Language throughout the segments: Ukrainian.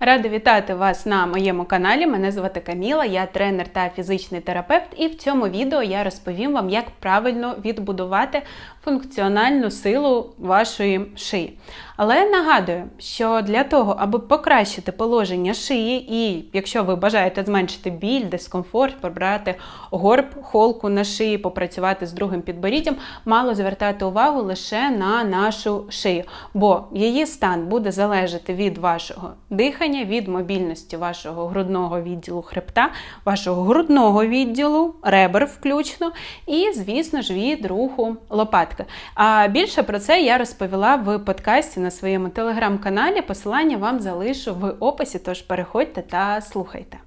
Рада вітати вас на моєму каналі. Мене звати Каміла, я тренер та фізичний терапевт, і в цьому відео я розповім вам, як правильно відбудувати функціональну силу вашої шиї. Але нагадую, що для того, аби покращити положення шиї, і якщо ви бажаєте зменшити біль, дискомфорт, побрати горб, холку на шиї, попрацювати з другим підборіддям, мало звертати увагу лише на нашу шию, бо її стан буде залежати від вашого дихання, від мобільності вашого грудного відділу хребта, вашого грудного відділу, ребер включно, і, звісно ж, від руху лопатки. А більше про це я розповіла в подкасті на своєму телеграм-каналі. Посилання вам залишу в описі, тож переходьте та слухайте.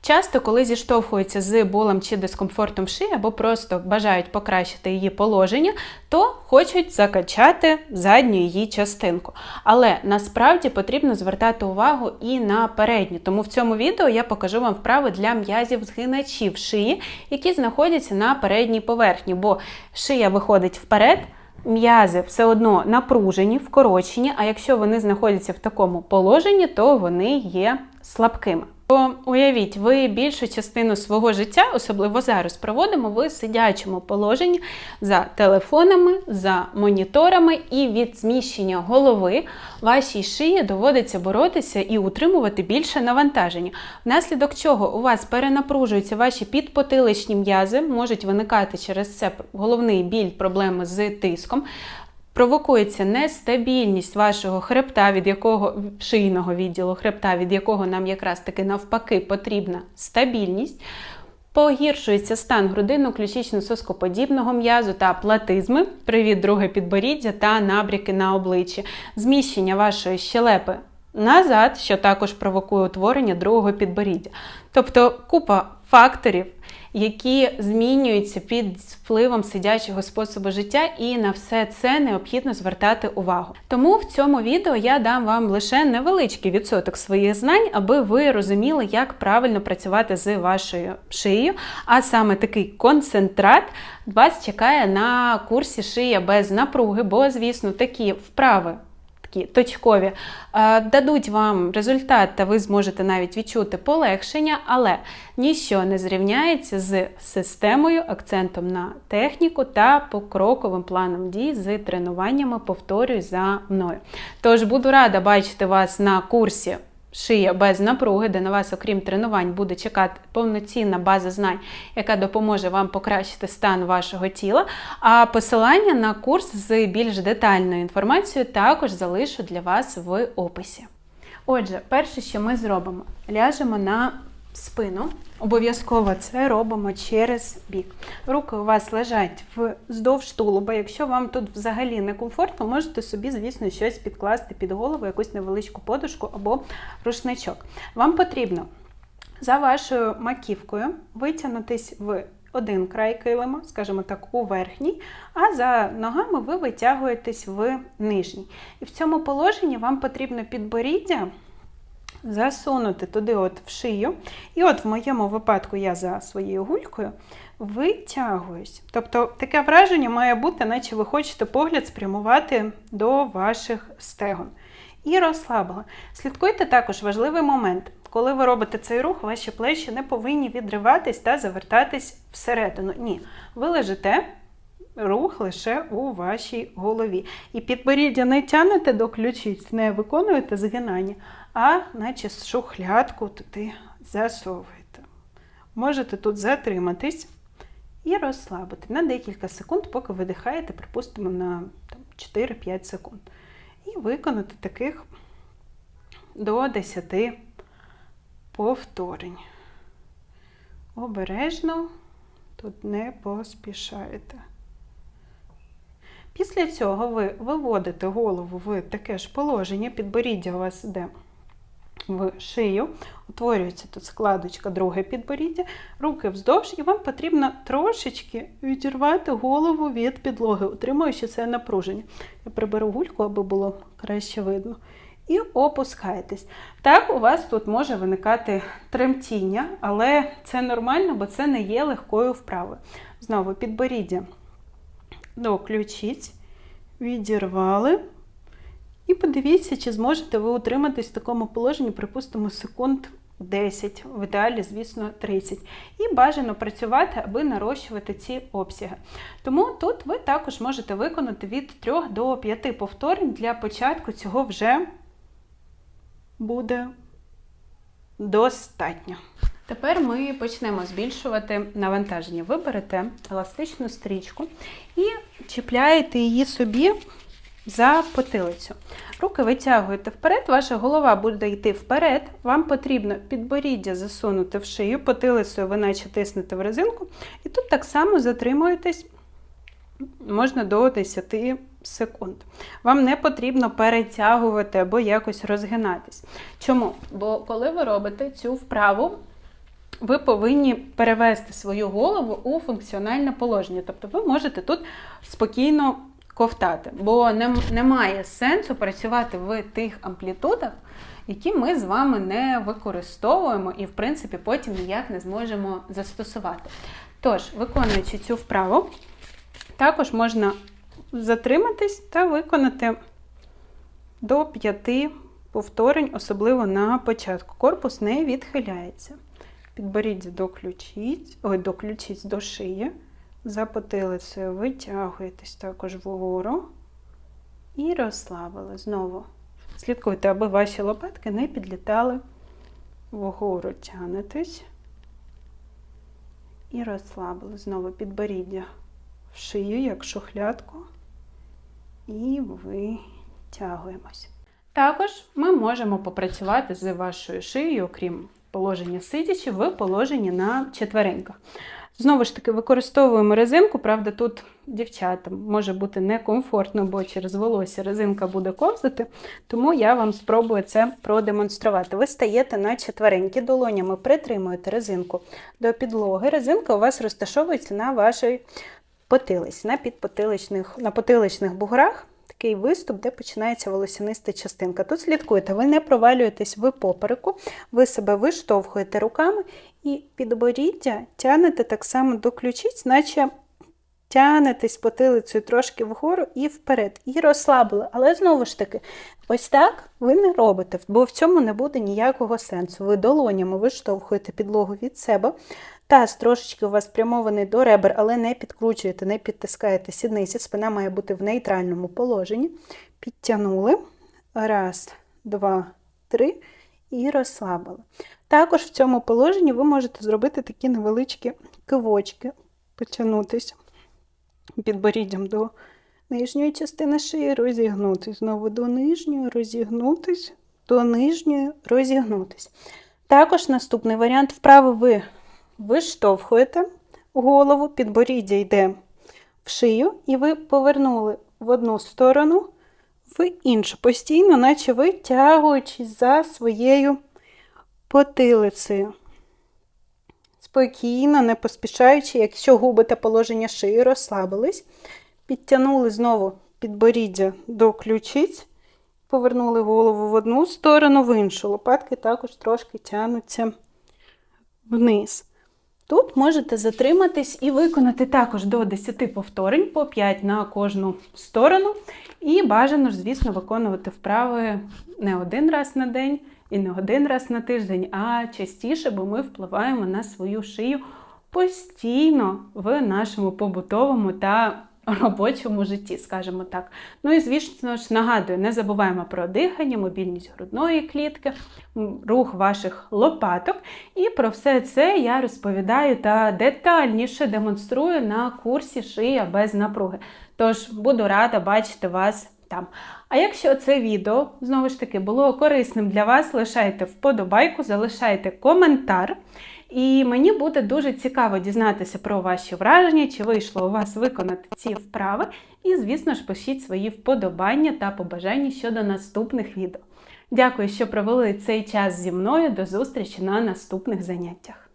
Часто, коли зіштовхуються з болем чи дискомфортом в шиї, або просто бажають покращити її положення, то хочуть закачати задню її частинку. Але насправді потрібно звертати увагу і на передню. Тому в цьому відео я покажу вам вправи для м'язів згиначів шиї, які знаходяться на передній поверхні, бо шия виходить вперед. М'язи все одно напружені, вкорочені, а якщо вони знаходяться в такому положенні, то вони є слабкими. То уявіть, ви більшу частину свого життя, особливо зараз, проводимо в сидячому положенні за телефонами, за моніторами, і від зміщення голови вашій шиї доводиться боротися і утримувати більше навантаження. Внаслідок чого у вас перенапружуються ваші підпотиличні м'язи, можуть виникати через це головний біль, проблеми з тиском. Провокується нестабільність вашого хребта, від якого шийного відділу хребта, від якого нам якраз таки навпаки потрібна стабільність. Погіршується стан грудинно-ключично-соскоподібного м'язу та платизми, привід друге підборіддя та набряки на обличчі, зміщення вашої щелепи назад, що також провокує утворення другого підборіддя. Тобто купа факторів, які змінюються під впливом сидячого способу життя, і на все це необхідно звертати увагу. Тому в цьому відео я дам вам лише невеличкий відсоток своїх знань, аби ви розуміли, як правильно працювати з вашою шиєю. А саме такий концентрат вас чекає на курсі шия без напруги, бо, звісно, такі вправи такі точкові, е, дадуть вам результат, та ви зможете навіть відчути полегшення, але ніщо не зрівняється з системою, акцентом на техніку та покроковим планом дій з тренуваннями, повторюю за мною. Тож буду рада бачити вас на курсі шия без напруги, де на вас, окрім тренувань, буде чекати повноцінна база знань, яка допоможе вам покращити стан вашого тіла. А посилання на курс з більш детальною інформацією також залишу для вас в описі. Отже, перше, що ми зробимо, ляжемо на спину. Обов'язково це робимо через бік. Руки у вас лежать вздовж тулуба. Якщо вам тут взагалі не комфортно, можете собі, звісно, щось підкласти під голову, якусь невеличку подушку або рушничок. Вам потрібно за вашою маківкою витягнутись в один край килима, скажімо так, у верхній, а за ногами ви витягуєтесь в нижній. І в цьому положенні вам потрібно підборіддя засунути туди от в шию. І от в моєму випадку я за своєю гулькою витягуюсь. Тобто таке враження має бути, наче ви хочете погляд спрямувати до ваших стегон. І розслабила. Слідкуйте також важливий момент. Коли ви робите цей рух, ваші плечі не повинні відриватись та завертатись всередину. Ні, ви лежите. Рух лише у вашій голові. І підборіддя не тянете до ключиць, не виконуєте згинання, а наче шухлядку туди засовуєте. Можете тут затриматись і розслабити на декілька секунд, поки видихаєте, припустимо, на 4-5 секунд. І виконати таких до 10 повторень. Обережно тут не поспішаєте. Після цього ви виводите голову в таке ж положення, підборіддя у вас йде в шию, утворюється тут складочка, друге підборіддя, руки вздовж, і вам потрібно трошечки відірвати голову від підлоги, утримуючи це напруження. Я приберу гульку, аби було краще видно. І опускаєтесь. Так, у вас тут може виникати тремтіння, але це нормально, бо це не є легкою вправою. Знову підборіддя до ключиць, відірвали І подивіться, чи зможете ви утриматись в такому положенні, припустимо, секунд 10, в ідеалі, звісно, 30. І бажано працювати, аби нарощувати ці обсяги. Тому тут ви також можете виконати від 3 до 5 повторень. Для початку цього вже буде достатньо. Тепер ми почнемо збільшувати навантаження. Ви берете еластичну стрічку і чіпляєте її собі за потилицю. Руки витягуєте вперед, ваша голова буде йти вперед. Вам потрібно підборіддя засунути в шию, потилицею ви наче тиснете в резинку. І тут так само затримуєтесь можна до 10 секунд. Вам не потрібно перетягувати або якось розгинатись. Чому? Бо коли ви робите цю вправу, ви повинні перевести свою голову у функціональне положення. Тобто ви можете тут спокійно ковтати, бо нем- немає сенсу працювати в тих амплітудах, які ми з вами не використовуємо і, в принципі, потім ніяк не зможемо застосувати. Тож, виконуючи цю вправу, також можна затриматись та виконати до 5 повторень, особливо на початку. Корпус не відхиляється. Підборіддя до ключиць, ой, до ключиць до шиї. За потилицею витягуєтесь також вгору і розслабили. Знову слідкуйте, аби ваші лопатки не підлітали вгору. Тянетесь і розслабили. Знову підборіддя в шию, як шухлядку. І витягуємось. Також ми можемо попрацювати з вашою шиєю, окрім положення сидячи, в положенні на четвереньках. Знову ж таки, використовуємо резинку, правда, тут дівчатам може бути некомфортно, бо через волосся резинка буде ковзати, тому я вам спробую це продемонструвати. Ви стаєте на четверенькі долонями, притримуєте резинку до підлоги. Резинка у вас розташовується на вашій потилиці, на підпотиличних, на потиличних буграх. Такий виступ, де починається волосяниста частинка. Тут слідкуйте, ви не провалюєтесь в попереку, ви себе виштовхуєте руками і підборіддя тянете так само до ключиць, наче тянетесь потилицею трошки вгору і вперед. І розслабили. Але знову ж таки, ось так ви не робите, бо в цьому не буде ніякого сенсу. Ви долонями виштовхуєте підлогу від себе. Таз трошечки у вас спрямований до ребер, але не підкручуєте, не підтискаєте сідниці. Спина має бути в нейтральному положенні. Підтягнули. Раз, два, три. І розслабили. Також в цьому положенні ви можете зробити такі невеличкі кивочки, потягнутися підборіддям до нижньої частини шиї, розігнутись. Знову до нижньої, розігнутись, до нижньої, розігнутись. Також наступний варіант вправи ви виштовхуєте голову, підборіддя йде в шию, і ви повернули в одну сторону, в іншу. Постійно, наче витягуючись за своєю потилицею. Спокійно, не поспішаючи, якщо губите положення шиї, розслабились, підтягнули знову підборіддя до ключиць, повернули голову в одну сторону, в іншу. Лопатки також трошки тягнуться вниз. Тут можете затриматись і виконати також до 10 повторень, по 5 на кожну сторону. І бажано ж, звісно, виконувати вправи не один раз на день і не один раз на тиждень, а частіше, бо ми впливаємо на свою шию постійно в нашому побутовому та робочому житті, скажімо так. Ну і звісно ж, нагадую, не забуваємо про дихання, мобільність грудної клітки, рух ваших лопаток. І про все це я розповідаю та детальніше демонструю на курсі шия без напруги. Тож буду рада бачити вас там. А якщо це відео знову ж таки було корисним для вас, лишайте вподобайку, залишайте коментар. І мені буде дуже цікаво дізнатися про ваші враження, чи вийшло у вас виконати ці вправи. І, звісно ж, пишіть свої вподобання та побажання щодо наступних відео. Дякую, що провели цей час зі мною. До зустрічі на наступних заняттях.